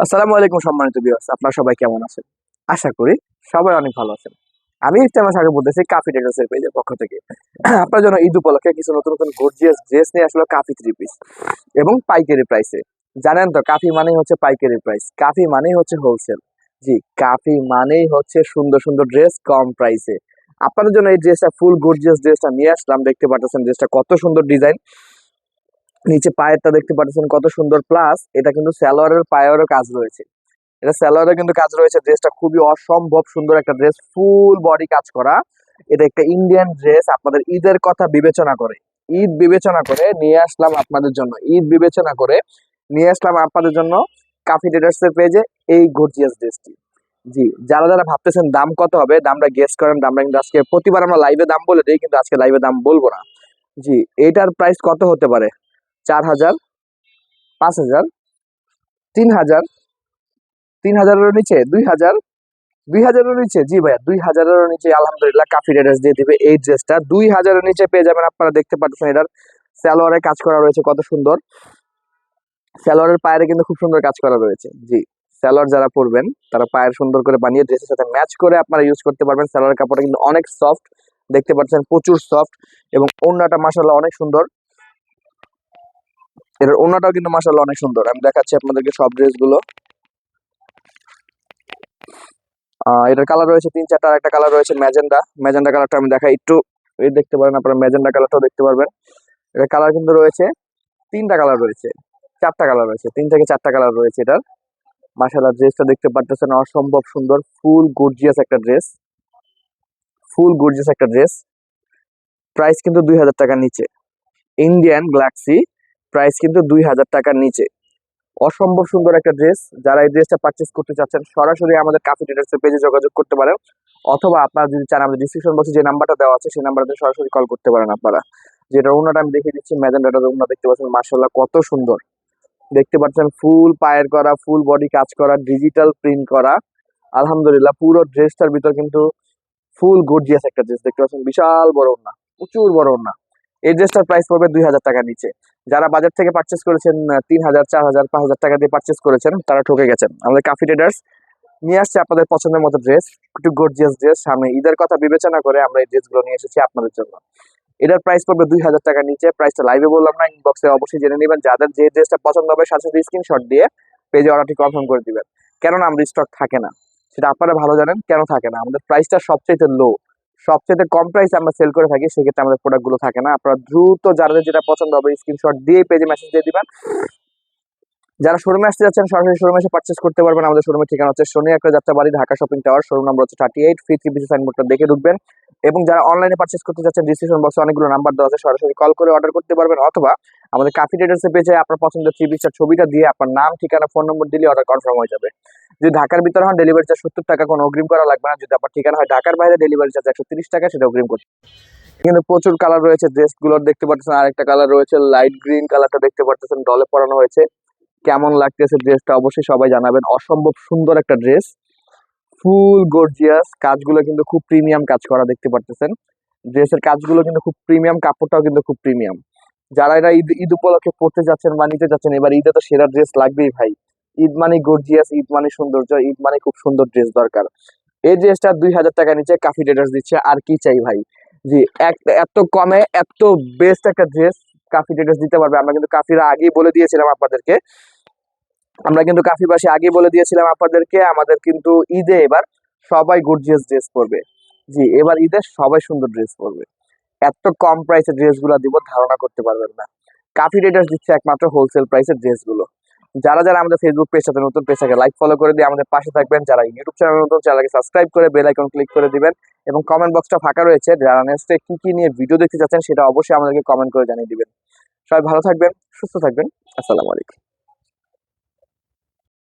আসসালামু আলাইকুম সম্মানিত বিয়ার্স আপনারা সবাই কেমন আছেন? আশা করি সবাই অনেক ভালো আছেন। আমি ইফতেমা সাহেব বলতেছি কাফি টেডার্সের পেজের পক্ষ থেকে। আপনার জন্য ঈদ উপলক্ষে কিছু নতুন নতুন গর্জিয়াস ড্রেস নিয়ে আসলো কাফি থ্রি পিস এবং পাইকারি প্রাইসে জানেন তো কাফি মানেই হচ্ছে পাইকারি প্রাইস কাফি মানেই হচ্ছে হোলসেল জি কাফি মানেই হচ্ছে সুন্দর সুন্দর ড্রেস কম প্রাইসে আপনাদের জন্য এই ড্রেসটা ফুল গর্জিয়াস ড্রেসটা নিয়ে আসলাম। দেখতে পাচ্ছেন ড্রেসটা কত সুন্দর ডিজাইন নিচে পায়েরটা দেখতে পাচ্ছেন কত সুন্দর প্লাস এটা কিন্তু স্যালোয়ারের পায়েরও কাজ রয়েছে। এটা স্যালোয়ারের কিন্তু কাজ রয়েছে ড্রেসটা খুবই অসম্ভব সুন্দর একটা ড্রেস ফুল বডি কাজ করা। এটা একটা ইন্ডিয়ান ড্রেস আপনাদের ঈদের কথা বিবেচনা করে। ঈদ বিবেচনা করে নিয়ে আসলাম আপনাদের জন্য। ঈদ বিবেচনা করে নিয়ে আসলাম আপনাদের জন্য কাফি এর পেজে এই গর্জিয়াস ড্রেসটি জি, যারা যারা ভাবতেছেন দাম কত হবে, দামটা গেস করেন, দামটা কিন্তু আজকে প্রতিবার আমরা লাইভে দাম বলে দিই, কিন্তু আজকে লাইভে দাম বলব না। জি, এটার প্রাইস কত হতে পারে? চার হাজার পাঁচ হাজার তিন হাজার তিন হাজারেরও নিচে দুই হাজার দুই হাজারের নিচে, জি ভাইয়া দুই হাজারেরও নিচে, আলহামদুলিল্লাহ, কাফি রেডার্স দিয়ে দিবে এই ড্রেসটা। দুই হাজারের নিচে পেয়ে যাবেন আপনারা, দেখতে পাচ্ছেন এটার স্যালোয়ারে কাজ করা রয়েছে, কত সুন্দর। স্যালোয়ারের পায়ের কিন্তু খুব সুন্দর কাজ করা রয়েছে, জি। স্যালোয়ার যারা পরবেন, তারা পায়ের সুন্দর করে বানিয়ে ড্রেসের সাথে ম্যাচ করে আপনারা ইউজ করতে পারবেন। স্যালোয়ারের কাপড়টা কিন্তু অনেক সফট দেখতে পাচ্ছেন প্রচুর সফট এবং ওড়নাটা মাসাল্লাহ অনেক সুন্দর। এটার ওড়নাটাও কিন্তু মাসাল্লাহ অনেক সুন্দর। আমি দেখাচ্ছি আপনাদেরকে সব ড্রেসগুলো। আহ, এটার কালার রয়েছে তিন চারটা আর একটা কালার রয়েছে ম্যাজেন্ডা। ম্যাজেন্ডা কালারটা আমি দেখাই, একটু দেখতে পারেন আপনারা, ম্যাজেন্ডা কালারটাও দেখতে পারবেন। এটার কালার কিন্তু রয়েছে, তিনটা কালার রয়েছে, চারটা কালার রয়েছে, তিন থেকে চারটা কালার রয়েছে এটার। মাসাল্লাহ ড্রেসটা দেখতে পারতেছেন অসম্ভব সুন্দর, ফুল গর্জিয়াস একটা ড্রেস। ফুল গর্জিয়াস একটা ড্রেস। প্রাইস কিন্তু দুই হাজার টাকার নিচে। ইন্ডিয়ান গ্লাক্সি প্রাইস কিন্তু দুই হাজার টাকার নিচে। অসম্ভব সুন্দর একটা ড্রেস যারা এই ড্রেসটা পারচেস করতে চাচ্ছেন, সরাসরি আমাদের কাফি ট্রেডার্সের পেজে যোগাযোগ করতে পারেন। অথবা আপনারা যদি চান, আমাদের ডিসক্রিপশন বক্সে যে নাম্বারটা দেওয়া আছে, সেই নাম্বারটা সরাসরি কল করতে পারেন আপনারা। যেটা ওনাটা আমি দেখিয়ে দিচ্ছি ম্যাজেন্ডাটার ওনা দেখতে পাচ্ছেন মার্শাল্লাহ কত সুন্দর। দেখতে পাচ্ছেন ফুল পায়ের করা ফুল বডি কাজ করা ডিজিটাল প্রিন্ট করা। আলহামদুলিল্লাহ, পুরো ড্রেসটার ভিতর কিন্তু ফুল গর্জিয়াস একটা ড্রেস দেখতে পাচ্ছেন, বিশাল বড় ওনা, প্রচুর বড় ওনা। এই ড্রেসটার প্রাইস পড়বে দুই হাজার টাকার নিচে। যারা বাজার থেকে পারচেস করেছেন তিন হাজার, চার হাজার, পাঁচ হাজার টাকা দিয়ে পারচেস করেছেন, তারা ঠকে গেছেন। আমাদের কাফি ট্রেডার্স নিয়ে আসছে আপনাদের পছন্দের মতো ড্রেস একটু গর্জিয়াস ড্রেস সামনে ঈদের কথা বিবেচনা করে আমরা এই ড্রেসগুলো নিয়ে এসেছি আপনাদের জন্য। এটার প্রাইস পড়বে দুই হাজার টাকার নিচে প্রাইসটা লাইভে বললাম না ইনবক্সে অবশ্যই জেনে নেবেন। যাদের যে ড্রেসটা পছন্দ হবে, সাথে সাথে স্ক্রিনশট দিয়ে পেজে অর্ডারটি কনফার্ম করে দিবেন। কেননা, আমাদের স্টক থাকে না। সেটা আপনারা ভালো জানেন, কেন থাকে না? আমাদের প্রাইসটা সবচেয়ে লো সবচেয়ে কম প্রাইস আমরা সেল করে থাকি, সেক্ষেত্রে আমাদের প্রোডাক্টগুলো থাকে না। আপনারা দ্রুত যাদের যেটা পছন্দ হবে স্ক্রিনশট দিয়ে পেজে মেসেজ দিয়ে দিবেন। যারা শোরুমে আসতে যাচ্ছেন, সরাসরি শোরুমে এসে পার্চেস করতে পারবেন। আমাদের শোরুমের ঠিকানা হচ্ছে শনি একটা Jatrabari, Dhaka shopping tower showroom number হচ্ছে thirty eight three three BC সাইনবোর্ডটা দেখে ঢুকবেন। এবং যারা অনলাইনে পার্চেস করতে যাচ্ছেন ডিসক্রিপশন বক্সে অনেকগুলো নাম্বার দেওয়া আছে, সরাসরি কল করে অর্ডার করতে পারবেন অথবা আমাদের কাফি ট্রেডার্সে পেজে আপনার পছন্দের থ্রি পিসের ছবিটা দিয়ে আপনার নাম, ঠিকানা ফোন নম্বর দিলে অর্ডার কনফার্ম হয়ে যাবে। যদি ঢাকার ভিতরে হন ডেলিভারি চার্জ সত্তর টাকা, কোনো অগ্রিম করা লাগবে না। যদি আপনার ঠিকানা হয় ঢাকার বাইরে ডেলিভারি চার্জ একশো তিরিশ টাকা, সেটা অগ্রিম করতে কিন্তু প্রচুর কালার রয়েছে ড্রেসগুলোর দেখতে পাচ্ছেন আরেকটা কালার রয়েছে লাইট গ্রিন কালারটা দেখতে পাচ্ছেন ডলে পরানো হয়েছে। কেমন লাগতেছে ড্রেসটা অবশ্যই সবাই জানাবেন। অসম্ভব সুন্দর একটা ড্রেস ফুল গর্জিয়াস কাজগুলো কিন্তু খুব প্রিমিয়াম কাজ করা দেখতে পারতেছেন। ড্রেসের কাজগুলো কিন্তু খুব প্রিমিয়াম কাপড়টাও কিন্তু খুব প্রিমিয়াম যারা এরা ঈদ ঈদ উপলক্ষে পড়তে যাচ্ছেন বা নিতে যাচ্ছেন, এবার ঈদে তো সেরা ড্রেস লাগবেই ভাই। ঈদ মানে গর্জিয়াস ঈদ মানে সৌন্দর্য, ঈদ মানে খুব সুন্দর ড্রেস দরকার। এই ড্রেসটা দুই হাজার টাকা নিচে কাফি ডেটার্স দিচ্ছে, আর কি চাই ভাই? জি এত কমে এত বেস্ট একটা ড্রেস কাফি ডেটার্স দিতে পারবে। আমরা কিন্তু কাফিরা আগেই বলে দিয়েছিলাম আপনাদেরকে। আমরা কিন্তু কাফিবাসী আগে বলে দিয়েছিলাম আপনাদেরকে, আমাদের কিন্তু ঈদে এবার সবাই গর্জিয়াস ড্রেস পরবে। জি, এবার ঈদে সবাই সুন্দর ড্রেস পরবে। এত কম প্রাইসে ড্রেসগুলো দিব, ধারণা করতে পারবেন না। কাফি রেটার্স দিচ্ছে একমাত্র হোলসেল প্রাইসের ড্রেসগুলো যারা যারা আমাদের ফেসবুক পেজটাতে নতুন পেজটাকে লাইক ফলো করে দিয়ে আমাদের পাশে থাকবেন। যারা ইউটিউব চ্যানেল নতুন, চ্যানেলকে সাবস্ক্রাইব করে বেল আইকন ক্লিক করে দিবেন এবং কমেন্ট বক্সটা ফাঁকা রয়েছে, যারা নেক্সটে কি কি নিয়ে ভিডিও দেখতে চাচ্ছেন সেটা অবশ্যই আমাদেরকে কমেন্ট করে জানিয়ে দিবেন। সবাই ভালো থাকবেন, সুস্থ থাকবেন। আসসালামু আলাইকুম।